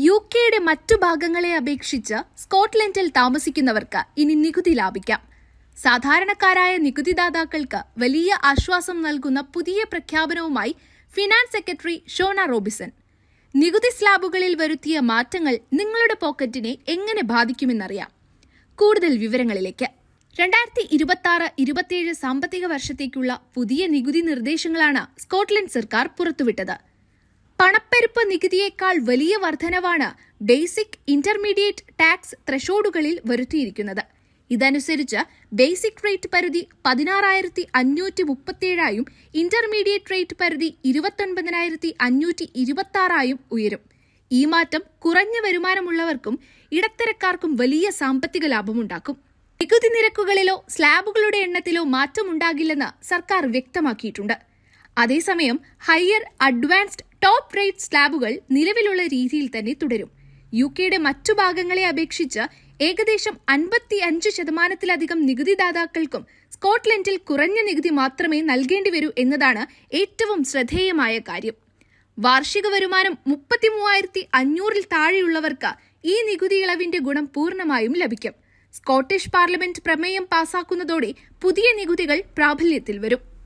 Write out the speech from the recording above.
U കെയുടെ മറ്റു ഭാഗങ്ങളെ അപേക്ഷിച്ച് സ്കോട്ട്ലൻഡിൽ താമസിക്കുന്നവർക്ക് ഇനി നികുതി ലാഭിക്കാം. സാധാരണക്കാരായ നികുതിദാതാക്കൾക്ക് വലിയ ആശ്വാസം നൽകുന്ന പുതിയ പ്രഖ്യാപനവുമായി ഫിനാൻസ് സെക്രട്ടറി ഷോണ റോബിസൺ നികുതി സ്ലാബുകളിൽ വരുത്തിയ മാറ്റങ്ങൾ നിങ്ങളുടെ പോക്കറ്റിനെ എങ്ങനെ ബാധിക്കുമെന്നറിയാം. കൂടുതൽ വിവരങ്ങളിലേക്ക്. രണ്ടായിരത്തി ഇരുപത്തി ആറ് ഇരുപത്തിയേഴ് സാമ്പത്തിക വർഷത്തേക്കുള്ള പുതിയ നികുതി നിർദ്ദേശങ്ങളാണ് സ്കോട്ട്ലൻഡ് സർക്കാർ പുറത്തുവിട്ടത്. പണപ്പെരുപ്പ് നികുതിയേക്കാൾ വലിയ വർധനവാണ് ബേസിക് ഇന്റർമീഡിയറ്റ് ടാക്സ് ത്രഷോഡുകളിൽ വരുത്തിയിരിക്കുന്നത്. ഇതനുസരിച്ച് ബേസിക് റേറ്റ് പരിധി പതിനാറായിരത്തി അഞ്ഞൂറ്റി മുപ്പത്തിയേഴായും ഇന്റർമീഡിയറ്റ് റേറ്റ് പരിധി ഇരുപത്തൊൻപതിനായിരത്തി അഞ്ഞൂറ്റി ഇരുപത്തി ആറായും ഉയരും. ഈ മാറ്റം കുറഞ്ഞ വരുമാനമുള്ളവർക്കും ഇടത്തരക്കാർക്കും വലിയ സാമ്പത്തിക ലാഭമുണ്ടാക്കും. നികുതി നിരക്കുകളിലോ സ്ലാബുകളുടെ എണ്ണത്തിലോ മാറ്റമുണ്ടാകില്ലെന്ന് സർക്കാർ വ്യക്തമാക്കിയിട്ടുണ്ട്. അതേസമയം ഹയർ അഡ്വാൻസ്ഡ് ടോപ്പ് റേറ്റ് സ്ലാബുകൾ നിലവിലുള്ള രീതിയിൽ തന്നെ തുടരും. യു കെയുടെ മറ്റു ഭാഗങ്ങളെ അപേക്ഷിച്ച് ഏകദേശം അൻപത്തി അഞ്ച് ശതമാനത്തിലധികം നികുതിദാതാക്കൾക്കും സ്കോട്ട്ലൻഡിൽ കുറഞ്ഞ നികുതി മാത്രമേ നൽകേണ്ടി വരൂ എന്നതാണ് ഏറ്റവും ശ്രദ്ധേയമായ കാര്യം. വാർഷിക വരുമാനം മുപ്പത്തി മൂവായിരത്തി അഞ്ഞൂറിൽ താഴെയുള്ളവർക്ക് ഈ നികുതി ഇളവിന്റെ ഗുണം പൂർണമായും ലഭിക്കും. സ്കോട്ടിഷ് പാർലമെന്റ് പ്രമേയം പാസാക്കുന്നതോടെ പുതിയ നികുതികൾ പ്രാബല്യത്തിൽ വരും.